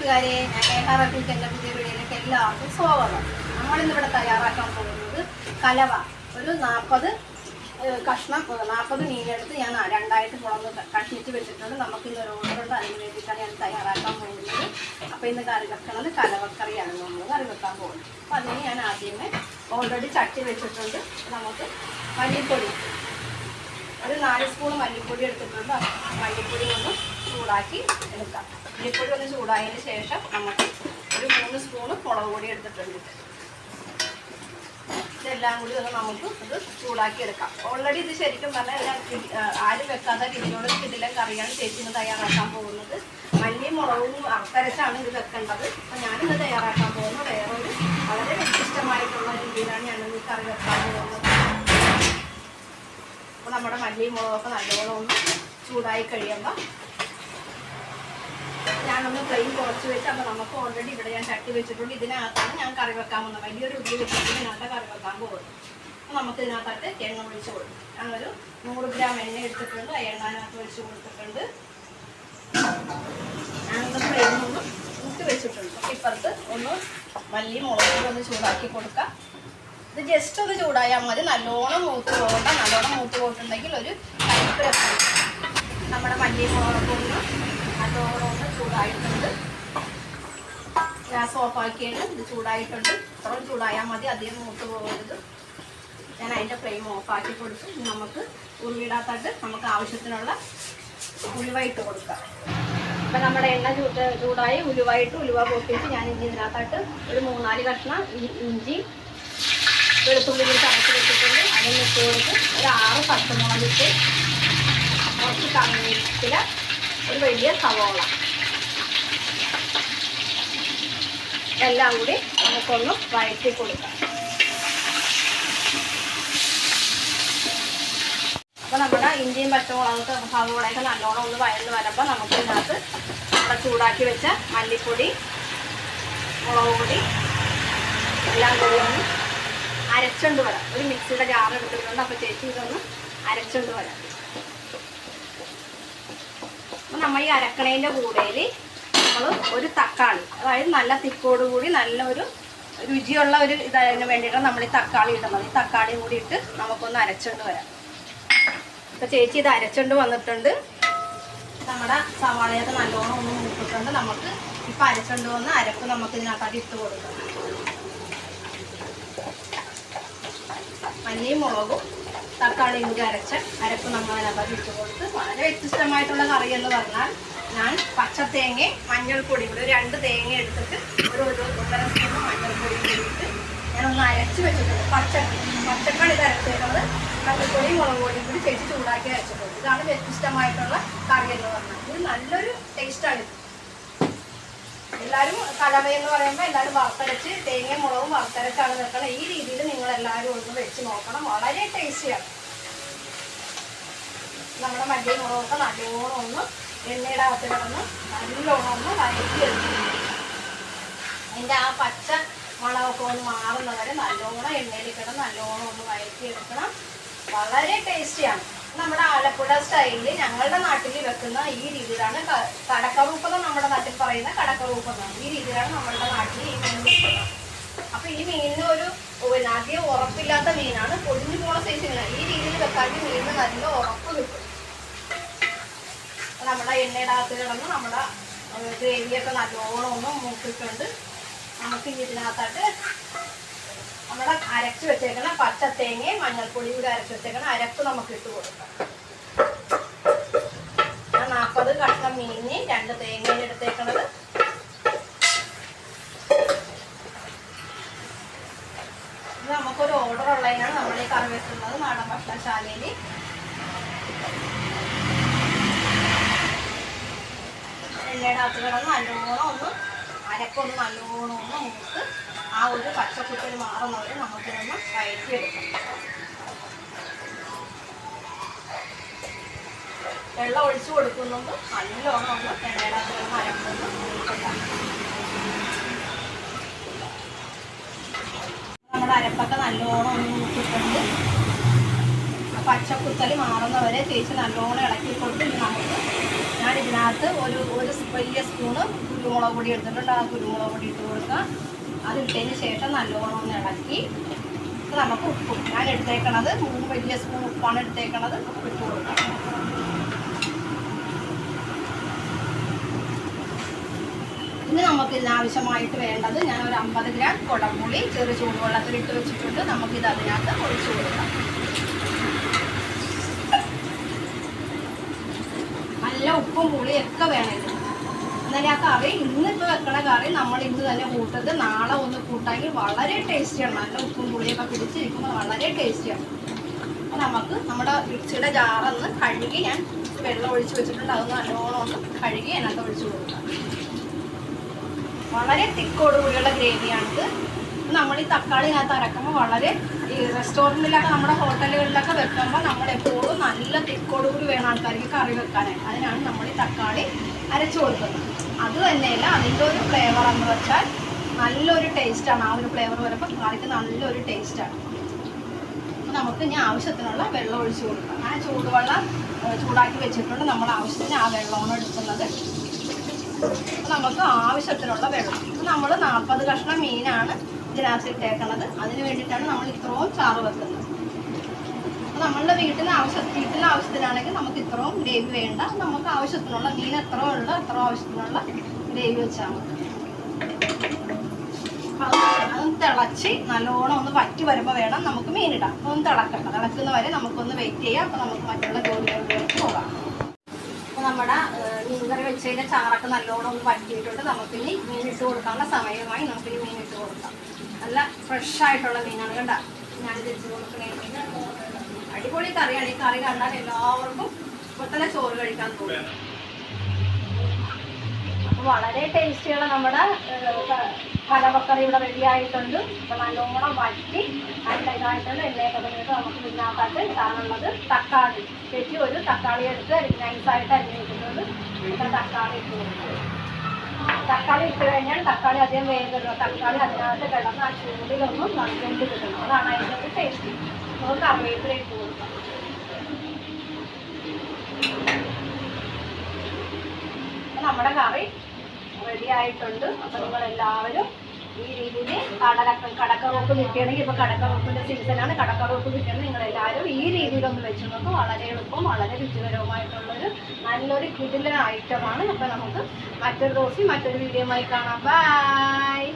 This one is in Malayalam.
കൂട്ടുകാരെ നേഹാറബിക്ക് എന്റെ പുതിയ വീടിലേക്ക് എല്ലാവർക്കും സ്വാഗതം. നമ്മളിന്നിവിടെ തയ്യാറാക്കാൻ പോകുന്നത് കലവ. ഒരു നാൽപ്പത് കഷ്ണം നാൽപ്പത് മീനെടുത്ത് ഞാൻ രണ്ടായിട്ട് കുളന്ന് കഷ്ണിച്ച് വെച്ചിട്ടുണ്ട്. നമുക്ക് ഇന്ന് ഒരു ഓർഡറുണ്ട് അതിന് വേണ്ടിയിട്ടാണ് ഞാൻ തയ്യാറാക്കാൻ പോകുന്നത്. അപ്പോൾ ഇന്ന് കറി വെക്കുന്നത് കലവക്കറിയാണ്. നമ്മൾ കറി വെക്കാൻ പോകുന്നത്. അപ്പോൾ അതിന് ഞാൻ ആദ്യമേ ഓൾറെഡി ചട്ടി വെച്ചിട്ടുണ്ട്. നമുക്ക് മല്ലിപ്പൊടി. ഒരു നാല് സ്പൂൺ മല്ലിപ്പൊടി എടുത്തിട്ടുണ്ട്. മല്ലിപ്പൊടി ഒന്ന് ചൂടാക്കി എടുക്കാം. മല്ലിപ്പൊടി ഒന്ന് ചൂടായതിന് ശേഷം നമുക്ക് ഒരു മൂന്ന് സ്പൂണ് മുളക് പൊടി എടുത്തിട്ടുണ്ട്. ഇതെല്ലാം കൂടി ഒന്ന് നമുക്ക് ഇത് ചൂടാക്കി എടുക്കാം ഓൾറെഡി ഇത് ശരിക്കും പറഞ്ഞാൽ എല്ലാം ആരും വെക്കാത്ത രീതിയിലുള്ള ഇതിലെ കറിയാണ് ചേച്ചി ഇന്ന് തയ്യാറാക്കാൻ പോകുന്നത്. മല്ലിയും മുളകും അർത്തരച്ചാണ് ഇത് വെക്കേണ്ടത്. അപ്പം ഞാനിത് തയ്യാറാക്കാൻ പോകുന്നത് വേറൊരു വളരെ വ്യത്യസ്തമായിട്ടുള്ള രീതിയിലാണ് ഞാനിത് കറി വെക്കാൻ പോകുന്നത്. അപ്പോൾ നമ്മുടെ മല്ലിയും മുളകൊക്കെ നല്ലവണ്ണം ഒന്ന് ചൂടായി കഴിയുമ്പോൾ ഫ്ലെയിം കുറച്ച് വെച്ച് അപ്പോൾ നമുക്ക് ഓൾറെഡി ഇവിടെ ഞാൻ ചട്ടി വെച്ചിട്ടുണ്ട്. ഇതിനകത്താണ് ഞാൻ കറി വെക്കാൻ പോകുന്നത്. വലിയൊരു ഉള്ളി വെച്ചിട്ട് ഇതിനകത്ത് കറി വെക്കാൻ പോകുന്നത് അപ്പോൾ നമുക്ക് ഇതിനകത്തായിട്ട് എണ്ണ ഒഴിച്ച് കൊടുക്കും. ഞാനൊരു നൂറ് ഗ്രാം എണ്ണ എടുത്തിട്ടുണ്ട്. ആ എണ്ണാനകത്ത് ഒഴിച്ച് കൊടുത്തിട്ടുണ്ട്. വെച്ചിട്ടുണ്ട്. ഒന്ന് മല്ലി മുളക് ഒന്ന് ചൂടാക്കി കൊടുക്കാം. ഇത് ജസ്റ്റ് ഒന്ന് ചൂടായാൽ മതി. നല്ലോണം മൂത്ത് പോകണ്ട. നല്ലോണം മൂത്ത് പോയിട്ടുണ്ടെങ്കിൽ ഒരു കൈപ്പ് നമ്മുടെ മല്ലി മുളകൊക്കെ ഒന്ന് നല്ലോണം ഓഫ് ഗ്യാസ് ഓഫാക്കിയാണ് ഇത് ചൂടായിട്ടുണ്ട്. ഇത്രയും ചൂടായാൽ മതി അധികം മൂത്ത് പോകരുത്. ഞാൻ അതിന്റെ ഫ്ലെയിം ഓഫാക്കി കൊടുത്ത്. നമുക്ക് ഉള്ളിടാത്തായിട്ട് നമുക്ക് ആവശ്യത്തിനുള്ള ഉലുവയിട്ട് കൊടുക്കാം. അപ്പം നമ്മുടെ എണ്ണ ചൂട്ട് ചൂടായി ഉലുവായിട്ട് ഉലുവ പൊട്ടിച്ച് ഞാൻ ഇഞ്ചി ഇതിനകത്തായിട്ട് ഒരു മൂന്നാൽ കഷ്ണം ഇഞ്ചി വെളുത്തുള്ളി കൂടി ചതച്ച് വെച്ചിട്ടുണ്ട്. അതൊന്ന് ഇട്ട് കൊടുത്ത് ഒരു ആറ് പച്ചമുളകിട്ട് കുറച്ച് കറിവേപ്പില ഒരു വലിയ സവോള. എല്ലാം കൂടി നമുക്കൊന്ന് വഴറ്റി കൊടുക്കാം. അപ്പോൾ നമ്മുടെ ഇഞ്ചിയും പച്ചമുളകൊക്കെ സവോളയൊക്കെ നല്ലോണം ഒന്ന് വഴന്ന് വരുമ്പോൾ നമുക്ക് ഇതിനകത്ത് നമ്മുടെ ചൂടാക്കി വെച്ച മല്ലിപ്പൊടി മുളക് പൊടി എല്ലാം കൂടി ഒന്ന് അരച്ചുകൊണ്ട് വരാം. ഒരു മിക്സിയുടെ ജാർ എടുത്തിട്ടുണ്ട്. അപ്പോൾ ചേച്ചി ഇതൊന്ന് അരച്ചുകൊണ്ട് വരാം. അപ്പം നമ്മൾ ഈ അരക്കണേന്റെ കൂടെയിൽ നമ്മൾ ഒരു തക്കാളി അതായത് നല്ല തിക്കോട് കൂടി നല്ലൊരു രുചിയുള്ള ഒരു ഇതിന് വേണ്ടിയിട്ടാണ് നമ്മൾ ഈ തക്കാളി ഇടുന്നത്. ഈ തക്കാളി കൂടി ഇട്ട് നമുക്കൊന്ന് അരച്ചുകൊണ്ട് വരാം. ഇപ്പം ചേച്ചി ഇത് അരച്ചുകൊണ്ട് വന്നിട്ടുണ്ട്. നമ്മുടെ സവാളയൊക്കെ നല്ലോണം ഒന്ന് മൂപ്പിട്ടുണ്ട്. നമുക്ക് ഇപ്പം അരച്ചുകൊണ്ട് വന്ന് അരപ്പ് നമുക്ക് ഇതിനകത്തായിട്ട് ഇട്ട് കൊടുക്കാം. മല്ലിയും മുളകും തക്കാളിയും കൂടി അരച്ച് അരപ്പ് നമ്മൾ അതിനകത്ത് കൊടുത്ത് വളരെ വ്യത്യസ്തമായിട്ടുള്ള കറി എന്ന് പറഞ്ഞാൽ ഞാൻ പച്ച തേങ്ങയും മഞ്ഞൾപ്പൊടി ഒരു രണ്ട് തേങ്ങ എടുത്തിട്ട് ഒരു ഒരു ഒന്നര സ്പൂൺ മഞ്ഞൾപ്പൊടി എടുത്തിട്ട് ഞാനൊന്ന് അരച്ച് വെച്ചിട്ടുണ്ട്. പച്ച പച്ചക്കാളി അരച്ചേക്കുന്നത് മഞ്ഞൾപ്പൊടിയും മുളക് പൊടിയും കൂടി ചേച്ചി ചൂടാക്കി അരച്ചിട്ടുണ്ട്. ഇതാണ് വ്യത്യസ്തമായിട്ടുള്ള കറി എന്ന് പറഞ്ഞാൽ. ഇത് നല്ലൊരു ടേസ്റ്റാണ് ഇത്. എല്ലാവരും കലവ എന്ന് പറയുമ്പോൾ എല്ലാവരും വറുത്തരച്ച് തേങ്ങയും മുളകും വറുത്തരച്ചാണ് വെക്കണം ഈ രീതിയിൽ നിങ്ങൾ എല്ലാവരും ഒന്ന് വെച്ച് നോക്കണം. വളരെ ടേസ്റ്റിയാണ് നമ്മുടെ മല്ലി മുളകൊക്കെ നല്ലോണം ഒന്ന് എണ്ണയുടെ അകത്ത് കിടന്ന് നല്ലോണം ഒന്ന് വഴറ്റി എടുക്കണം. അതിന്റെ ആ പച്ച മണമൊക്കെ ഒന്ന് മാറുന്നവരെ നല്ലോണം എണ്ണയിൽ കിടന്ന് നല്ലോണം ഒന്ന് വഴറ്റി എടുക്കണം. വളരെ ടേസ്റ്റിയാണ് നമ്മുടെ ആലപ്പുഴ സ്റ്റൈലിൽ ഞങ്ങളുടെ നാട്ടിൽ വെക്കുന്ന ഈ രീതിയിലാണ് കടക്കറൂപ്പം നമ്മുടെ നാട്ടിൽ പറയുന്ന കടക്കറൂപ്പെന്നാണ് ഈ രീതിയിലാണ് നമ്മുടെ നാട്ടിൽ ഈ മീൻ അപ്പൊ ഈ മീനിന് ഒരു അധികം ഉറപ്പില്ലാത്ത മീനാണ് പൊടിഞ്ഞു പോണ സൈസ് മീനാണ് ഈ രീതിയിൽ വെക്കാമെങ്കിൽ മീനിന് നല്ല ഉറപ്പ് കിട്ടും. നമ്മുടെ എണ്ണയിടാത്ത കിടന്ന് നമ്മുടെ ഗ്രേവിയൊക്കെ നല്ലോണം ഒന്ന് മൂക്കിട്ടുണ്ട് നമുക്ക് ഇതിനകത്തായിട്ട് നമ്മുടെ അരച്ചു വെച്ചേക്കണ പച്ച തേങ്ങയും മഞ്ഞൾപ്പൊടിയും കൂടെ അരച്ചു വെച്ചേക്കണ അരപ്പ് നമുക്ക് ഇട്ട് കൊടുക്കാം. നാൽപ്പത് കഷ്ണം മീനി രണ്ട് തേങ്ങയും എടുത്തേക്കണത്. നമുക്കൊരു ഓർഡർ ഉള്ളതിനാണ് നമ്മൾ ഈ കറി വെക്കുന്നത് നാടൻ ഭക്ഷണശാലയിൽ എണ്ണയുടെ അകത്ത് കിടന്ന് നല്ലോണം ഒന്ന് അരക്കൊന്ന് നല്ലോണം ഒന്ന് മൂത്ത് ആ ഒരു പച്ചക്കുത്തൽ മാറുന്നവരെ നമുക്കിതൊന്ന് വഴറ്റിയെടുക്കാം വെള്ളം ഒഴിച്ചു കൊടുക്കുന്നുണ്ട്. നല്ലോണം ഒന്ന് എണ്ണയുടെ മൂത്തിട്ടാം നമ്മുടെ അരപ്പൊക്കെ നല്ലോണം ഒന്ന് മൂത്തിട്ടുണ്ട്. ആ പച്ചക്കുത്തൽ മാറുന്നവരെ തേച്ച് നല്ലോണം ഇളക്കി കൊടുത്ത് ഇനി നമുക്ക് ഞാൻ ഇതിനകത്ത് ഒരു ഒരു വലിയ സ്പൂണ് കുരുമുളക് പൊടി എടുത്തിട്ടുണ്ട്. ആ കുരുമുളക് പൊടി ഇട്ട് കൊടുക്കാം. അത് ഇട്ടതിന് ശേഷം നല്ലോണം ഒന്ന് ഇളക്കി നമുക്ക് ഉപ്പ്. ഞാൻ എടുത്തേക്കണത് മൂന്ന് വലിയ സ്പൂൺ ഉപ്പാണ് എടുത്തേക്കണത്. ഇട്ട് കൊടുക്കാം. ഇനി നമുക്ക് ഇതിനാവശ്യമായിട്ട് വേണ്ടത് ഞാൻ ഒരു അമ്പത് ഗ്രാം കുടംപുളി ചെറു ചൂടുവെള്ളത്തിൽ ഇട്ട് വെച്ചിട്ടുണ്ട്. നമുക്കിത് അതിനകത്ത് ഒഴിച്ചു കൊടുക്കാം. നല്ല ഉപ്പും പുളിയൊക്കെ വേണം എന്നാലും ആ കറി ഇന്നിപ്പോൾ വെക്കണ കറി നമ്മൾ ഇന്ന് തന്നെ കൂട്ടത് നാളെ ഒന്ന് കൂട്ടാങ്കിൽ വളരെ ടേസ്റ്റിയാണ് നല്ല ഉപ്പും പുളിയൊക്കെ പിടിച്ചിരിക്കുമ്പോൾ വളരെ ടേസ്റ്റിയാണ് നമുക്ക് നമ്മുടെ മിക്സിയുടെ ജാറൊന്ന് കഴുകി ഞാൻ വെള്ളം ഒഴിച്ച് വെച്ചിട്ടുണ്ട്. അതൊന്ന് നല്ലോണം ഒന്ന് കഴുകി അതിനകത്ത് ഒഴിച്ച് കൊടുക്കാം. വളരെ തിക്കോടുകൂടിയുള്ള ഗ്രേവിയാണിത് നമ്മൾ ഈ തക്കാളി ഇതിനകത്ത് അരക്കുമ്പോൾ വളരെ ഈ റെസ്റ്റോറന്റിലൊക്കെ നമ്മുടെ ഹോട്ടലുകളിലൊക്കെ വെക്കുമ്പോൾ നമ്മൾ എപ്പോഴും നല്ല തിക്കോടുകൂടി വേണം ആൾക്കാർക്ക് കറി വെക്കാനായിട്ട്. അതിനാണ് നമ്മൾ ഈ തക്കാളി അരച്ചു കൊടുക്കുന്നത്. അത് തന്നെയല്ല അതിന്റെ ഒരു ഫ്ലേവർ എന്ന് വെച്ചാൽ നല്ലൊരു ടേസ്റ്റാണ് ആ ഒരു ഫ്ലേവർ വരുമ്പോൾ കറിക്ക് നല്ലൊരു ടേസ്റ്റാണ് അപ്പോൾ നമുക്ക് ഇനി ആവശ്യത്തിനുള്ള വെള്ളം ഒഴിച്ച് കൊടുക്കാം. ആ ചൂടുവെള്ളം ചൂടാക്കി വെച്ചിട്ടുണ്ട് നമ്മൾ ആവശ്യത്തിന് ആ വെള്ളമാണ് എടുക്കുന്നത്. നമുക്ക് ആവശ്യത്തിനുള്ള വെള്ളം. നമ്മൾ നാൽപ്പത് കഷ്ണം മീനാണ് ഇട്ടേക്കണത്. അതിന് വേണ്ടിയിട്ടാണ് നമ്മൾ ഇത്രയും ചാറ് വെക്കുന്നത്. അപ്പോൾ നമ്മളുടെ വീട്ടിലെ ആവശ്യ വീട്ടിലെ ആവശ്യത്തിനാണെങ്കിൽ നമുക്ക് ഇത്രയും ഗ്രേവി വേണ്ട. നമുക്ക് ആവശ്യത്തിനുള്ള മീൻ എത്ര ഉള്ളോ അത്ര ആവശ്യത്തിനുള്ള ഗ്രേവി വെച്ചാൽ മതി. അതൊന്ന് തിളച്ച് നല്ലോണം ഒന്ന് വറ്റി വരുമ്പോൾ വേണം നമുക്ക് മീനിടാം ഒന്ന് തിളക്കണം തിളക്കുന്ന വരെ നമുക്കൊന്ന് വെയിറ്റ് ചെയ്യാം. അപ്പോൾ നമുക്ക് മറ്റുള്ള ജോലികളിലേക്ക് പോകാം. അപ്പോൾ നമ്മുടെ മീൻകറി വെച്ചതിന്റെ ചാറൊക്കെ നല്ലോണം ഒന്ന് വറ്റിയിട്ടുണ്ട്. നമുക്കിനി മീൻ ഇട്ട് കൊടുക്കാനുള്ള സമയമായി നമുക്കിനി മീൻ ഇട്ട് കൊടുക്കാം. നല്ല ഫ്രഷ് ആയിട്ടുള്ള മീനാണ് കണ്ട. ഞാൻ ഇട്ട് കൊടുക്കണേ. അടിപൊളി കറിയാണ്. ഈ കറി കണ്ടാൽ എല്ലാവർക്കും ഇപ്പോൾ തന്നെ ചോറ് കഴിക്കാൻ തോന്നും. അപ്പോൾ വളരെ ടേസ്റ്റിയുള്ള നമ്മുടെ ഏഹ്, ക- കലവക്കറി ഇവിടെ റെഡി ആയിട്ടുണ്ട്. അപ്പോൾ നല്ലോണം വറ്റി നല്ല ഇതായിട്ടുണ്ട്. എണ്ണയൊക്കെ കഴിഞ്ഞിട്ട് നമുക്ക് ഇതിനകത്തായിട്ട് ഇടാനുള്ളത് തക്കാളി. ചേച്ചി ഒരു തക്കാളി എടുത്ത് നൈസായിട്ട് അരിഞ്ഞ് വെച്ചിട്ടുണ്ട് അപ്പോൾ തക്കാളി തക്കാളി ഇട്ട് കഴിഞ്ഞാൽ തക്കാളി അധികം വേഗം തക്കാളി അതിനകത്ത് കിടന്ന് ആ ചൂടിലൊന്നും നന്നായിട്ട് കിട്ടണം അതാണ് അതിന്റെ ഒരു ടേസ്റ്റ് നമുക്ക് കറിവേപ്പില ഇട്ട് കൊടുക്കാം. നമ്മുടെ കറി റെഡി ആയിട്ടുണ്ട് നിങ്ങൾ എല്ലാവരും ഈ രീതിയിൽ കടലക്ക കടക്കറോപ്പ് കിട്ടിയാണെങ്കിൽ ഇപ്പോൾ കടക്കറോപ്പിന്റെ സീസണാണ്. കടക്കറോപ്പ് നിങ്ങൾ എല്ലാവരും ഈ രീതിയിലൊന്ന് വെച്ച് നോക്കും. വളരെ എളുപ്പം വളരെ രുചികരവുമായിട്ടുള്ളൊരു നല്ലൊരു കിടിലൻ ഐറ്റമാണ് അപ്പോൾ നമുക്ക് മറ്റൊരു ദിവസം മറ്റൊരു വീഡിയോ ആയി കാണാം. ബൈ